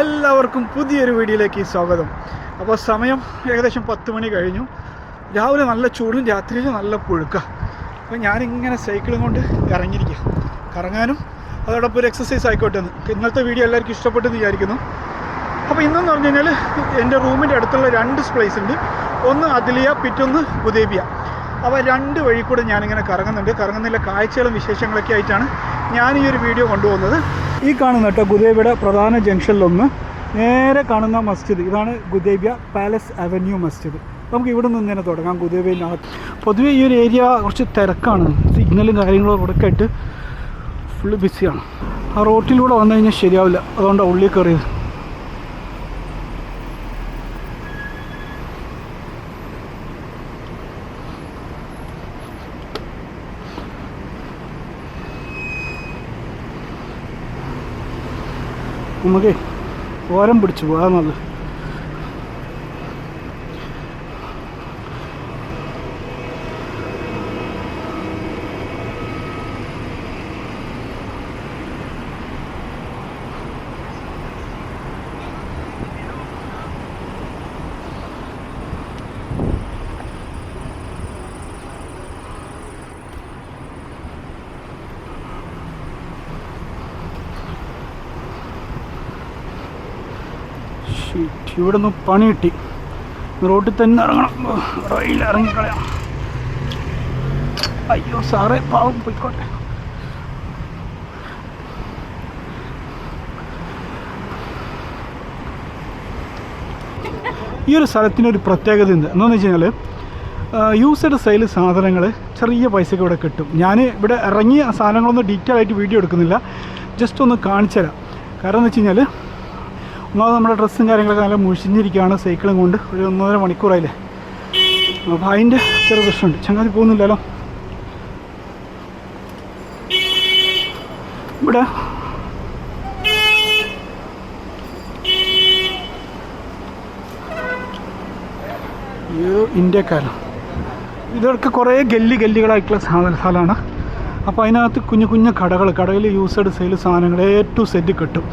എല്ലാവർക്കും പുതിയൊരു വീഡിയോയിലേക്ക് സ്വാഗതം. അപ്പോൾ സമയം ഏകദേശം പത്ത് മണി കഴിഞ്ഞു. രാവിലെ നല്ല ചൂടും രാത്രിയിൽ നല്ല പുഴുക്ക. അപ്പോൾ ഞാനിങ്ങനെ സൈക്കിളും കൊണ്ട് ഇറങ്ങിയിരിക്കുക കറങ്ങാനും അതോടൊപ്പം ഒരു എക്സസൈസ് ആയിക്കോട്ടെ എന്ന്. ഇന്നത്തെ വീഡിയോ എല്ലാവർക്കും ഇഷ്ടപ്പെട്ടെന്ന് വിചാരിക്കുന്നു. അപ്പോൾ ഇന്നെന്ന് പറഞ്ഞു കഴിഞ്ഞാൽ എന്റെ റൂമിന്റെ അടുത്തുള്ള രണ്ട് പ്ലേസ് ഉണ്ട്. ഒന്ന് അതിലിയ പിറ്റൊന്ന് ഉദേബിയ അപ്പോൾ രണ്ട് വഴി കൂടെ ഞാനിങ്ങനെ കറങ്ങുന്നുണ്ട്. കറങ്ങുന്നതിലെ കാഴ്ചകളും വിശേഷങ്ങളൊക്കെ ആയിട്ടാണ് ഞാൻ ഈ ഒരു വീഡിയോ കൊണ്ടുപോകുന്നത്. ഈ കാണുന്ന കേട്ടോ ഗുദേബിയുടെ പ്രധാന ജംഗ്ഷനിലൊന്ന് നേരെ കാണുന്ന മസ്ജിദ്. ഇതാണ് ഗുദേബിയ പാലസ് അവന്യൂ മസ്ജിദ്. നമുക്ക് ഇവിടെ നിന്ന് തന്നെ തുടങ്ങാം ഗുദേബിയനകത്ത് പൊതുവെ ഈ ഒരു ഏരിയ കുറച്ച് തിരക്കാണ്. സിഗ്നലും കാര്യങ്ങളും ഒക്കെ ആയിട്ട് ഫുള്ള് ബിസിയാണ്. ആ റോട്ടിലൂടെ വന്നു കഴിഞ്ഞാൽ ശരിയാവില്ല. അതുകൊണ്ടാണ് ഉള്ളിൽ കയറിയത്. നമുക്ക് ഓരം പിടിച്ചു പോകാൻ ഇവിടെ നിന്ന് പണി കിട്ടി. റോഡിൽ തന്നെ ഇറങ്ങണം. റോയിൽ ഇറങ്ങിക്കളയാം അയ്യോ സാറേ പാവം പോയിക്കോട്ടെ. ഈ ഒരു സ്ഥലത്തിന്റെ ഒരു പ്രത്യേകത ഉണ്ട് എന്താണെന്ന് വെച്ച് കഴിഞ്ഞാൽ യൂസ്ഡ് സെയിൽ സാധനങ്ങൾ ചെറിയ പൈസയ്ക്ക് ഇവിടെ കിട്ടും. ഞാൻ ഇവിടെ ഇറങ്ങിയ സാധനങ്ങളൊന്നും ഡീറ്റെയിൽ ആയിട്ട് വീഡിയോ എടുക്കുന്നില്ല. ജസ്റ്റ് ഒന്ന് കാണിച്ചു തരാം കാരണം എന്ന് വെച്ച് കഴിഞ്ഞാൽ ഒന്നാമത് നമ്മുടെ ഡ്രസ്സും കാര്യങ്ങളൊക്കെ നല്ല മുഷിഞ്ഞിരിക്കുകയാണ് സൈക്കിളും കൊണ്ട്. ഒരു ഒന്നര മണിക്കൂറായില്ലേ? അപ്പോൾ അതിന്റെ ചെറിയ പ്രശ്നമുണ്ട്. ചങ്ങാതി പോകുന്നില്ലല്ലോ? ഇവിടെ. ഇന്ത്യക്കാരാണ് ഇതൊക്കെ കുറേ ഗല്ലി ഗല്ലികളായിട്ടുള്ള സ്ഥലമാണ്. അപ്പോൾ അതിനകത്ത് കുഞ്ഞു കുഞ്ഞു കടകൾ കടയിൽ യൂസ്ഡ് സെയിൽ സാധനങ്ങൾ എ ടു സെറ്റ് കിട്ടും.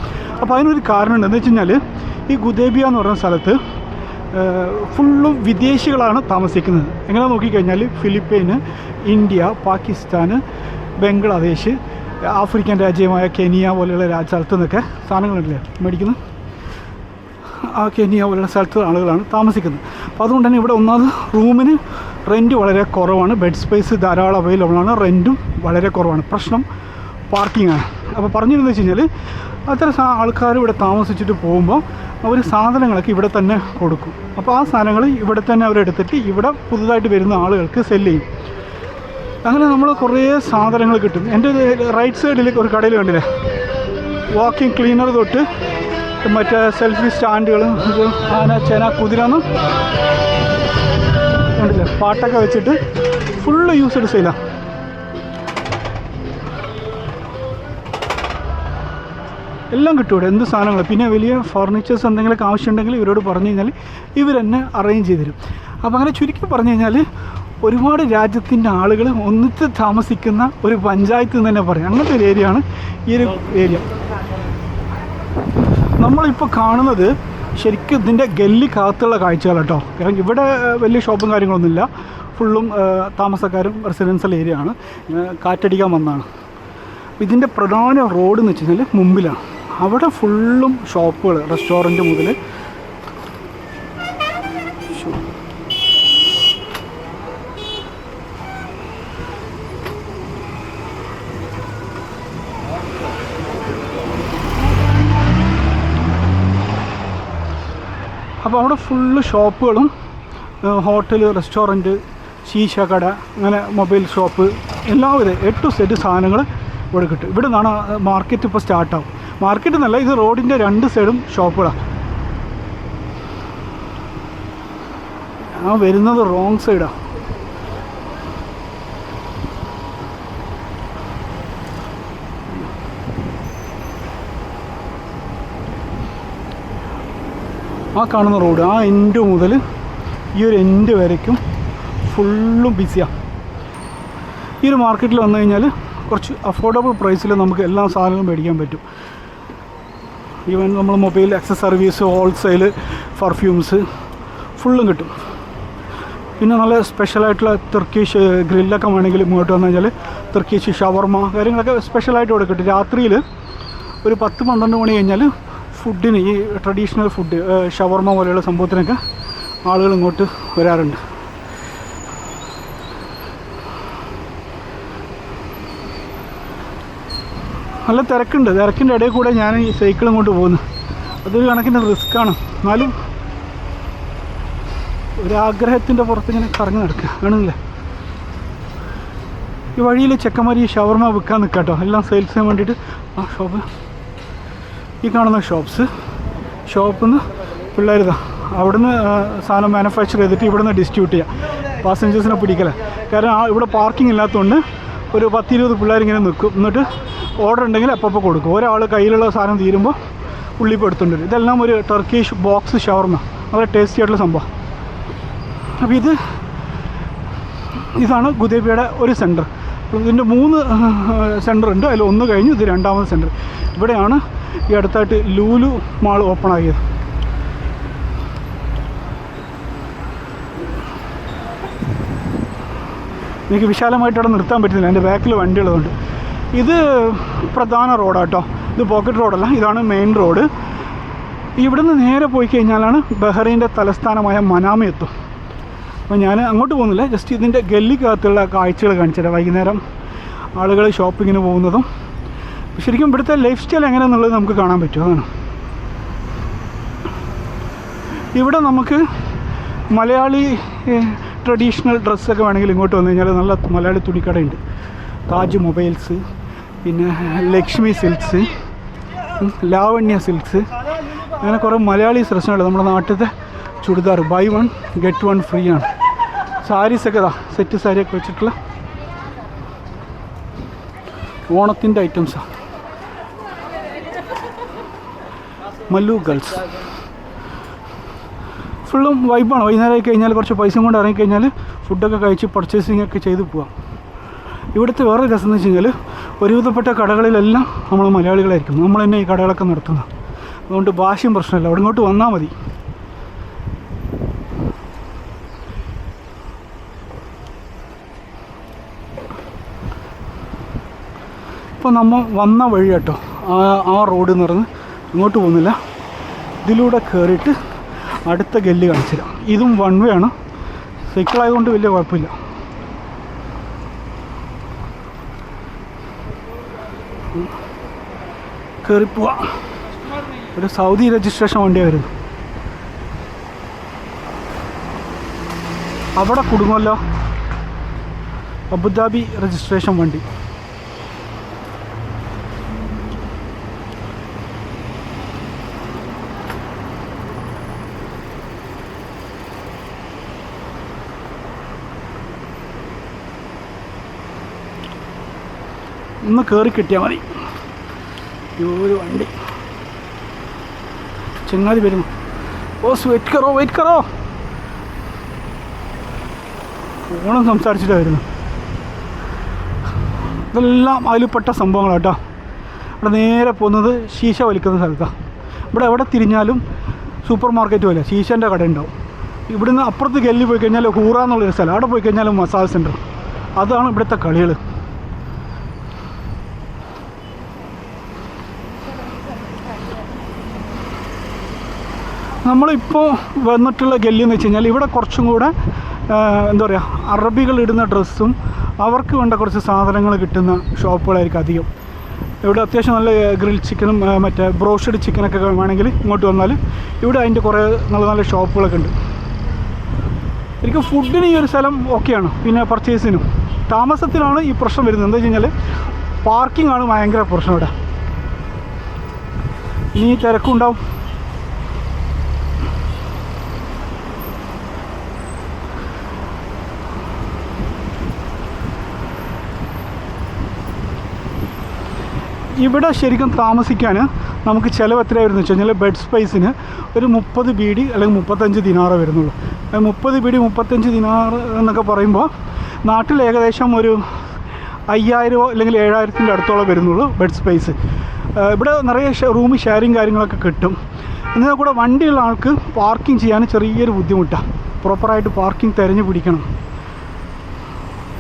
അപ്പോൾ അതിനൊരു കാരണമുണ്ട്. എന്ന് വെച്ച് കഴിഞ്ഞാൽ ഈ ഗുദേബിയ എന്ന് പറയുന്ന സ്ഥലത്ത് ഫുള്ളും വിദേശികളാണ് താമസിക്കുന്നത്. എങ്ങനെ നോക്കിക്കഴിഞ്ഞാൽ Philippine India Pakistan Bangladesh African രാജ്യമായ കെനിയ പോലെയുള്ള രാജ്യ സ്ഥലത്തു നിന്നൊക്കെ സാധനങ്ങളുണ്ടല്ലേ? മേടിക്കുന്നത് ആ കെനിയ പോലെയുള്ള സ്ഥലത്ത് ആളുകളാണ് താമസിക്കുന്നത്. അപ്പോൾ അതുകൊണ്ട് തന്നെ ഇവിടെ ഒന്നാമത് റൂമിന് റെന്റ് വളരെ കുറവാണ്. ബെഡ് സ്പേസ് ധാരാളം അവൈലബിൾ ആണ്. റെന്റും വളരെ കുറവാണ്. പ്രശ്നം പാർക്കിംഗ് ആണ്. അപ്പോൾ പറഞ്ഞിരുന്നു വെച്ച് കഴിഞ്ഞാൽ അത്തരം ആൾക്കാർ ഇവിടെ താമസിച്ചിട്ട് പോകുമ്പോൾ അവർ സാധനങ്ങളൊക്കെ ഇവിടെ തന്നെ കൊടുക്കും. അപ്പോൾ ആ സാധനങ്ങൾ ഇവിടെ തന്നെ അവരെടുത്തിട്ട് ഇവിടെ പുതുതായിട്ട് വരുന്ന ആളുകൾക്ക് സെല്ല് ചെയ്യും. അങ്ങനെ നമ്മൾ കുറേ സാധനങ്ങൾ കിട്ടും. എന്റെ റൈറ്റ് സൈഡിൽ ഒരു കടയിൽ കണ്ടില്ലേ? വാക്കിംഗ് ക്ലീനർ തൊട്ട് മറ്റേ സെൽഫി സ്റ്റാൻഡുകൾ ആന ചേന കുതിരന്ന് കണ്ടില്ലേ? പാട്ടൊക്കെ വെച്ചിട്ട് ഫുള്ള് യൂസ്ഡ് സെയിലാണ് എല്ലാം കിട്ടും ഇവിടെ എന്ത് സാധനങ്ങൾ പിന്നെ വലിയ ഫർണിച്ചേഴ്സ് എന്തെങ്കിലുമൊക്കെ ആവശ്യമുണ്ടെങ്കിൽ ഇവരോട് പറഞ്ഞു കഴിഞ്ഞാൽ ഇവർ തന്നെ അറേഞ്ച് ചെയ്ത് തരും. അപ്പോൾ അങ്ങനെ ചുരുക്കി പറഞ്ഞു കഴിഞ്ഞാൽ ഒരുപാട് രാജ്യത്തിന്റെ ആളുകൾ ഒന്നിച്ച് താമസിക്കുന്ന ഒരു പഞ്ചായത്ത് എന്ന് തന്നെ പറയാം. അങ്ങനത്തെ ഒരു ഏരിയ ആണ് ഈ ഒരു ഏരിയ നമ്മളിപ്പോൾ കാണുന്നത് ശരിക്കും ഇതിന്റെ ഗല്ലിക്കകത്തുള്ള കാഴ്ചകൾ കേട്ടോ കാരണം ഇവിടെ വലിയ ഷോപ്പും കാര്യങ്ങളൊന്നുമില്ല. ഫുള്ളും താമസക്കാരും റെസിഡൻഷ്യൽ ഏരിയ ആണ്. കാറ്റടിക്കാൻ വന്നതാണ്. ഇതിന്റെ പ്രധാന റോഡ് എന്ന് വെച്ച് കഴിഞ്ഞാൽ മുമ്പിലാണ്. അവിടെ ഫുള്ളും ഷോപ്പുകൾ റെസ്റ്റോറന്റ് മുതൽ അപ്പോൾ അവിടെ ഫുള്ള് ഷോപ്പുകളും ഹോട്ടൽ റെസ്റ്റോറന്റ് ശീശ കട അങ്ങനെ മൊബൈൽ ഷോപ്പ് എല്ലാവിധ എ ടു സെറ്റ് സാധനങ്ങൾ ഇവിടെ കിട്ടും. ഇവിടെ നിന്നാണ് മാർക്കറ്റ് ഇപ്പോൾ സ്റ്റാർട്ടാവും. മാർക്കറ്റ് എന്നല്ല ഇത് റോഡിന്റെ രണ്ട് സൈഡും ഷോപ്പുകളാണ് ആ വരുന്നത് റോങ് സൈഡാണ് ആ കാണുന്ന റോഡ് ആ എൻഡ് മുതൽ ഈ ഒരു എൻഡ് വരയ്ക്കും ഫുള്ളും ബിസിയാണ് ഈ ഒരു മാർക്കറ്റിൽ വന്നു കഴിഞ്ഞാൽ കുറച്ച് അഫോർഡബിൾ പ്രൈസിൽ നമുക്ക് എല്ലാ സാധനങ്ങളും മേടിക്കാൻ പറ്റും. ഈവൻ നമ്മൾ മൊബൈൽ സർവീസ് ഹോൾസെയിൽ പെർഫ്യൂംസ് ഫുള്ളും കിട്ടും. പിന്നെ നല്ല സ്പെഷ്യലായിട്ടുള്ള തുർക്കീഷ് ഗ്രില്ലൊക്കെ വേണമെങ്കിൽ ഇങ്ങോട്ട് വന്നു കഴിഞ്ഞാൽ തുർക്കീഷ് ഷവർമ കാര്യങ്ങളൊക്കെ സ്പെഷ്യലായിട്ട് ഇവിടെ കിട്ടും. രാത്രിയിൽ ഒരു പത്ത് പന്ത്രണ്ട് മണി കഴിഞ്ഞാൽ ഫുഡിന് ഈ ട്രഡീഷണൽ ഫുഡ് ഷവർമ പോലെയുള്ള സംഭവത്തിനൊക്കെ ആളുകൾ ഇങ്ങോട്ട് വരാറുണ്ട്. നല്ല തിരക്കുണ്ട്. തിരക്കിന്റെ ഇടയിൽ കൂടെ ഞാൻ ഈ സൈക്കിൾ ഇങ്ങോട്ട് പോകുന്നു. അതൊരു കണക്കിന് റിസ്ക്കാണ് എന്നാലും ഒരാഗ്രഹത്തിന്റെ പുറത്ത് ഇങ്ങനെ കറങ്ങി നടക്കുക. ആണല്ലേ? ഈ വഴിയിൽ ചെക്കന്മാർ ഈ ഷവർമ വിൽക്കാൻ നിൽക്കാം കേട്ടോ എല്ലാം സെയിൽസിന് വേണ്ടിയിട്ട് ആ ഷോപ്പ് ഈ കാണുന്ന ഷോപ്സ് ഷോപ്പിൽ നിന്ന് പിള്ളേരുതാ അവിടുന്ന് സാധനം മാനുഫാക്ചർ ചെയ്തിട്ട് ഇവിടുന്ന് ഡിസ്ട്രിബ്യൂട്ട് ചെയ്യുക പാസഞ്ചേഴ്സിനെ പിടിക്കല. കാരണം ആ ഇവിടെ പാർക്കിംഗ് ഇല്ലാത്തതുകൊണ്ട് ഒരു പത്തിരുപത് പിള്ളേരിങ്ങനെ നിൽക്കും എന്നിട്ട് ഓർഡർ ഉണ്ടെങ്കിൽ അപ്പോൾ കൊടുക്കും. ഒരാൾ കയ്യിലുള്ള സാധനം തീരുമ്പോൾ ഉള്ളിപ്പോൾ എടുത്തുകൊണ്ട് വരും ഇതെല്ലാം ഒരു ടർക്കീഷ് ബോക്സ് ഷവർമ. വളരെ ടേസ്റ്റി ആയിട്ടുള്ള സംഭവം. അപ്പോൾ ഇത് ഇതാണ് ഗുദേബിയുടെ ഒരു സെന്റർ ഇതിന്റെ മൂന്ന് സെന്റർ ഉണ്ട്. അതിൽ ഒന്ന് കഴിഞ്ഞു ഇത് രണ്ടാമത് സെന്റർ ഇവിടെയാണ് ഈ അടുത്തായിട്ട് ലൂലു മാൾ ഓപ്പൺ ആക്കിയത് എനിക്ക് വിശാലമായിട്ട് അവിടെ നിർത്താൻ പറ്റുന്നില്ല. എന്റെ ബാക്കിൽ ഉള്ളതുകൊണ്ട് ഇത് പ്രധാന റോഡാട്ടോ. ഇത് പോക്കറ്റ് റോഡല്ല. ഇതാണ് മെയിൻ റോഡ് ഇവിടുന്ന് നേരെ പോയി കഴിഞ്ഞാലാണ് ബഹ്റൈന്റെ തലസ്ഥാനമായ മനാമ എത്തും അപ്പോൾ ഞാൻ അങ്ങോട്ട് പോകുന്നില്ല. ജസ്റ്റ് ഇതിന്റെ ഗല്ലിക്കകത്തുള്ള കാഴ്ചകൾ കാണിച്ചുതരാം. വൈകുന്നേരം ആളുകൾ ഷോപ്പിങ്ങിന് പോകുന്നതും ശരിക്കും ഇവിടുത്തെ ലൈഫ് സ്റ്റൈൽ എങ്ങനെയാണെന്നുള്ളത് നമുക്ക് കാണാൻ പറ്റും. അതാണ്. ഇവിടെ നമുക്ക് മലയാളി ട്രഡീഷണൽ ഡ്രസ്സൊക്കെ വേണമെങ്കിൽ ഇങ്ങോട്ട് വന്നു കഴിഞ്ഞാൽ നല്ല മലയാളി തുണിക്കടയുണ്ട്. താജ് മൊബൈൽസ് പിന്നെ ലക്ഷ്മി സിൽക്സ് ലാവണ്യ സിൽക്സ് അങ്ങനെ കുറേ മലയാളി ഡ്രസ്സുകൾ നമ്മുടെ നാട്ടിലത്തെ churidar buy one get one free ആണ്. സാരീസൊക്കെ ഇതാ സെറ്റ് സാരിയൊക്കെ വെച്ചിട്ടുള്ള ഓണത്തിന്റെ ഐറ്റംസാണ് മല്ലു ഗേൾസ് ഫുള്ളും വൈബാണ് വൈകുന്നേരം ആയി കഴിഞ്ഞാൽ കുറച്ച് പൈസ കൊണ്ട് ഇറങ്ങിക്കഴിഞ്ഞാൽ ഫുഡൊക്കെ കഴിച്ച് പർച്ചേസിംഗ് ഒക്കെ ചെയ്ത് പോവാം. ഇവിടുത്തെ വേറെ രസം എന്ന് വെച്ച് കഴിഞ്ഞാൽ ഒരുവിധപ്പെട്ട കടകളിലെല്ലാം നമ്മൾ മലയാളികളായിരിക്കും. നമ്മൾ തന്നെ ഈ കടകളൊക്കെ നടത്തുന്നത്. അതുകൊണ്ട് ഭാഷയും പ്രശ്നമില്ല. അവിടെ ഇങ്ങോട്ട് വന്നാൽ മതി. ഇപ്പോൾ നമ്മൾ വന്ന വഴി കേട്ടോ. ആ റോഡ് എന്ന് പറഞ്ഞ് ഇങ്ങോട്ട് പോകുന്നില്ല. ഇതിലൂടെ കയറിയിട്ട് അടുത്ത ഗല്ലി കാണിച്ചുതരാം. ഇതും വൺ വേ ആണ്. സൈക്കിളായതുകൊണ്ട് വലിയ കുഴപ്പമില്ല. കയറിപ്പോവാ ഒരു സൗദി രജിസ്ട്രേഷൻ വണ്ടിയാണ് വരുന്നത്. അവിടെ കുടുങ്ങുമല്ലോ. അബുദാബി രജിസ്ട്രേഷൻ വണ്ടി. ഒന്ന് കയറി കിട്ടിയാൽ മതി. ഒരു വണ്ടി. ചങ്ങാതി വരുന്നു ഓ വെയിറ്റ് കറോ വെയിറ്റ് കറോ. ഓണം സംസാരിച്ചിട്ടായിരുന്നു. ഇതെല്ലാം അതിൽപ്പെട്ട സംഭവങ്ങളാണ് കേട്ടോ ഇവിടെ നേരെ പോകുന്നത് ശീശ വലിക്കുന്ന സ്ഥലത്താണ് ഇവിടെ എവിടെ തിരിഞ്ഞാലും സൂപ്പർ മാർക്കറ്റ് പോലെ ശീശന്റെ കട ഉണ്ടാവും. ഇവിടുന്ന് അപ്പുറത്ത് ഗല്ലി പോയി കഴിഞ്ഞാൽ ഹൂറ എന്നുള്ളൊരു സ്ഥലം. അവിടെ പോയി കഴിഞ്ഞാൽ മസാജ് സെന്റർ അതാണ് ഇവിടുത്തെ കളികൾ നമ്മളിപ്പോൾ വന്നിട്ടുള്ള ഗല്ലി എന്ന് വെച്ച് കഴിഞ്ഞാൽ ഇവിടെ കുറച്ചും കൂടെ എന്താ പറയുക അറബികൾ ഇടുന്ന ഡ്രസ്സും അവർക്ക് വേണ്ട കുറച്ച് സാധനങ്ങൾ കിട്ടുന്ന ഷോപ്പുകളായിരിക്കും അധികം. ഇവിടെ അത്യാവശ്യം നല്ല ഗ്രിൽ ചിക്കനും മറ്റേ ബ്രോഷഡ് ചിക്കനൊക്കെ വേണമെങ്കിൽ ഇങ്ങോട്ട് വന്നാൽ ഇവിടെ അതിന്റെ കുറേ നല്ല നല്ല ഷോപ്പുകളൊക്കെ ഉണ്ട്. എനിക്ക് ഫുഡിന് ഈ ഒരു സ്ഥലം ഓക്കെയാണ് പിന്നെ പർച്ചേസിനും താമസത്തിലാണ് ഈ പ്രശ്നം വരുന്നത്. എന്താ വെച്ച് കഴിഞ്ഞാൽ പാർക്കിംഗ് ആണ് ഭയങ്കര പ്രശ്നം ഇവിടെ. ഇനി തിരക്കുണ്ടാവും. ഇവിടെ ശരിക്കും താമസിക്കാൻ നമുക്ക് ചിലവ് എത്രയായിരുന്നു വെച്ച് കഴിഞ്ഞാൽ ബെഡ് സ്പേസിന് ഒരു മുപ്പത് ബീഡി അല്ലെങ്കിൽ മുപ്പത്തഞ്ച് ദിനാറ് വരുന്നുള്ളൂ. മുപ്പത് ബീഡി മുപ്പത്തഞ്ച് ദിനാറ് എന്നൊക്കെ പറയുമ്പോൾ നാട്ടിൽ ഏകദേശം ഒരു അയ്യായിരമോ അല്ലെങ്കിൽ ഏഴായിരത്തിന്റെ അടുത്തോളം വരുന്നുള്ളൂ ബെഡ് സ്പേസ് ഇവിടെ നിറയെ റൂം ഷെയറിങ് കാര്യങ്ങളൊക്കെ കിട്ടും. എന്നാൽ കൂടെ വണ്ടിയുള്ള ആൾക്ക് പാർക്കിംഗ് ചെയ്യാൻ ചെറിയൊരു ബുദ്ധിമുട്ടാണ് പ്രോപ്പറായിട്ട് പാർക്കിംഗ് തിരഞ്ഞു പിടിക്കണം.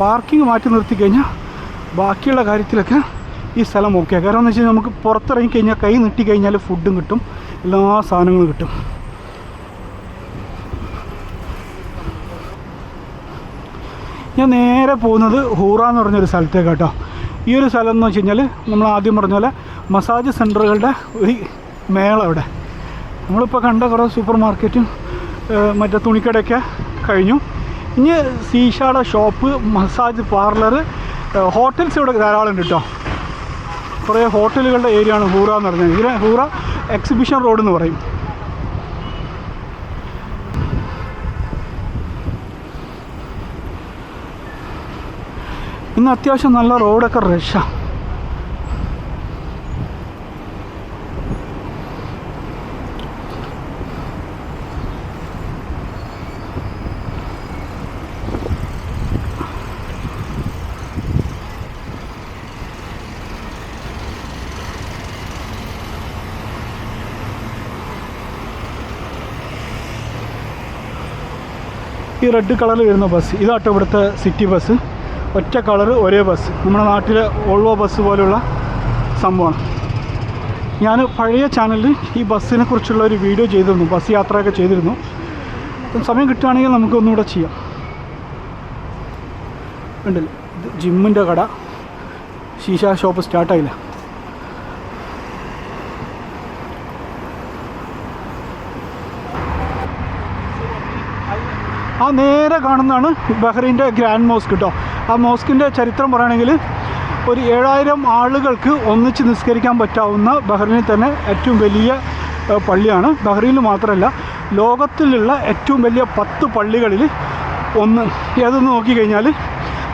പാർക്കിംഗ് മാറ്റി നിർത്തി കഴിഞ്ഞാൽ ബാക്കിയുള്ള കാര്യത്തിലൊക്കെ ഈ സ്ഥലം ഓക്കെ കാരണം എന്ന് വെച്ച് കഴിഞ്ഞാൽ നമുക്ക് പുറത്തിറങ്ങി കഴിഞ്ഞാൽ കൈ നീട്ടി കഴിഞ്ഞാൽ ഫുഡും കിട്ടും. എല്ലാ സാധനങ്ങളും കിട്ടും. ഞാൻ നേരെ പോകുന്നത് ഹൂറ എന്ന് പറഞ്ഞൊരു സ്ഥലത്തേക്ക് കേട്ടോ ഈ ഒരു സ്ഥലം എന്ന് വെച്ച് കഴിഞ്ഞാൽ നമ്മൾ ആദ്യം പറഞ്ഞ പോലെ മസാജ് സെന്ററുകളുടെ ഒരു മേള അവിടെ. നമ്മളിപ്പോൾ കണ്ട കുറേ സൂപ്പർ മാർക്കറ്റും മറ്റേ തുണിക്കടയൊക്കെ കഴിഞ്ഞു. ഇനി സീഷാട ഷോപ്പ് മസാജ് പാർലർ ഹോട്ടൽസ് ഇവിടെ ധാരാളം ഉണ്ട് കേട്ടോ കുറേ ഹോട്ടലുകളുടെ ഏരിയ ആണ് ഹൂറ എന്ന് പറഞ്ഞത്. ഇതിനെ ഹൂറ എക്സിബിഷൻ റോഡ് എന്ന് പറയും. ഇന്ന് അത്യാവശ്യം നല്ല റോഡൊക്കെ റഷാണ് ഈ റെഡ് കളറിൽ വരുന്ന ബസ് ഇതാട്ടോ ഇവിടുത്തെ സിറ്റി ബസ് ഒറ്റ കളർ ഒരേ ബസ് നമ്മുടെ നാട്ടിലെ ഓൾവോ ബസ് പോലുള്ള സംഭവമാണ്. ഞാൻ പഴയ ചാനലിൽ ഈ ബസ്സിനെ കുറിച്ചുള്ള ഒരു വീഡിയോ ചെയ്തിരുന്നു. ബസ് യാത്രയൊക്കെ ചെയ്തിരുന്നു. സമയം കിട്ടുകയാണെങ്കിൽ നമുക്ക് ഒന്നുകൂടെ ചെയ്യാം. ഉണ്ടല്ലോ ഇത് ജിമ്മിന്റെ കട. ശീശ ഷോപ്പ് സ്റ്റാർട്ടായില്ല ആ നേരെ കാണുന്നതാണ് ബഹ്റൈന്റെ ഗ്രാൻഡ് മോസ്ക് കേട്ടോ ആ മോസ്കിന്റെ ചരിത്രം പറയുകയാണെങ്കിൽ ഒരു ഏഴായിരം ആളുകൾക്ക് ഒന്നിച്ച് നിസ്കരിക്കാൻ പറ്റാവുന്ന ബഹ്റൈനിൽ തന്നെ ഏറ്റവും വലിയ പള്ളിയാണ്. ബഹ്റൈനിൽ മാത്രമല്ല ലോകത്തിലുള്ള ഏറ്റവും വലിയ പത്ത് പള്ളികളിൽ ഒന്ന്. ഏതെന്ന് നോക്കിക്കഴിഞ്ഞാൽ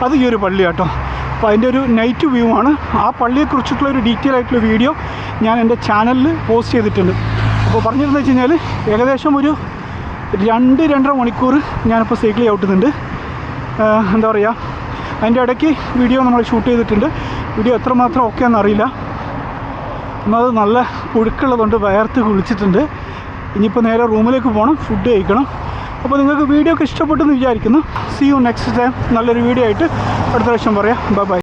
അത് ഈ ഒരു പള്ളി കേട്ടോ അപ്പോൾ അതിന്റെ ഒരു നൈറ്റ് വ്യൂ ആണ്. ആ പള്ളിയെക്കുറിച്ചിട്ടുള്ള ഒരു ഡീറ്റെയിൽ ആയിട്ടുള്ള വീഡിയോ ഞാൻ എന്റെ ചാനലിൽ പോസ്റ്റ് ചെയ്തിട്ടുണ്ട്. അപ്പോൾ പറഞ്ഞിരുന്നു വെച്ച് കഴിഞ്ഞാൽ ഏകദേശം ഒരു രണ്ട് രണ്ടര മണിക്കൂർ ഞാനിപ്പോൾ സൈക്കിൾ ചവിട്ടുന്നുണ്ട്. എന്താ പറയുക അതിന്റെ ഇടയ്ക്ക് വീഡിയോ നമ്മൾ ഷൂട്ട് ചെയ്തിട്ടുണ്ട്. വീഡിയോ എത്രമാത്രം ഓക്കെ എന്നറിയില്ല എന്നത് നല്ല പുഴുക്കുള്ളതുകൊണ്ട് വയർത്ത് കുളിച്ചിട്ടുണ്ട്. ഇനിയിപ്പോൾ നേരെ റൂമിലേക്ക് പോകണം ഫുഡ് കഴിക്കണം. അപ്പോൾ നിങ്ങൾക്ക് വീഡിയോ ഒക്കെ ഇഷ്ടപ്പെട്ടെന്ന് വിചാരിക്കുന്നു. സി യു നെക്സ്റ്റ് ടൈം നല്ലൊരു വീഡിയോ ആയിട്ട് അടുത്ത പ്രാവശ്യം പറയാം. Bye bye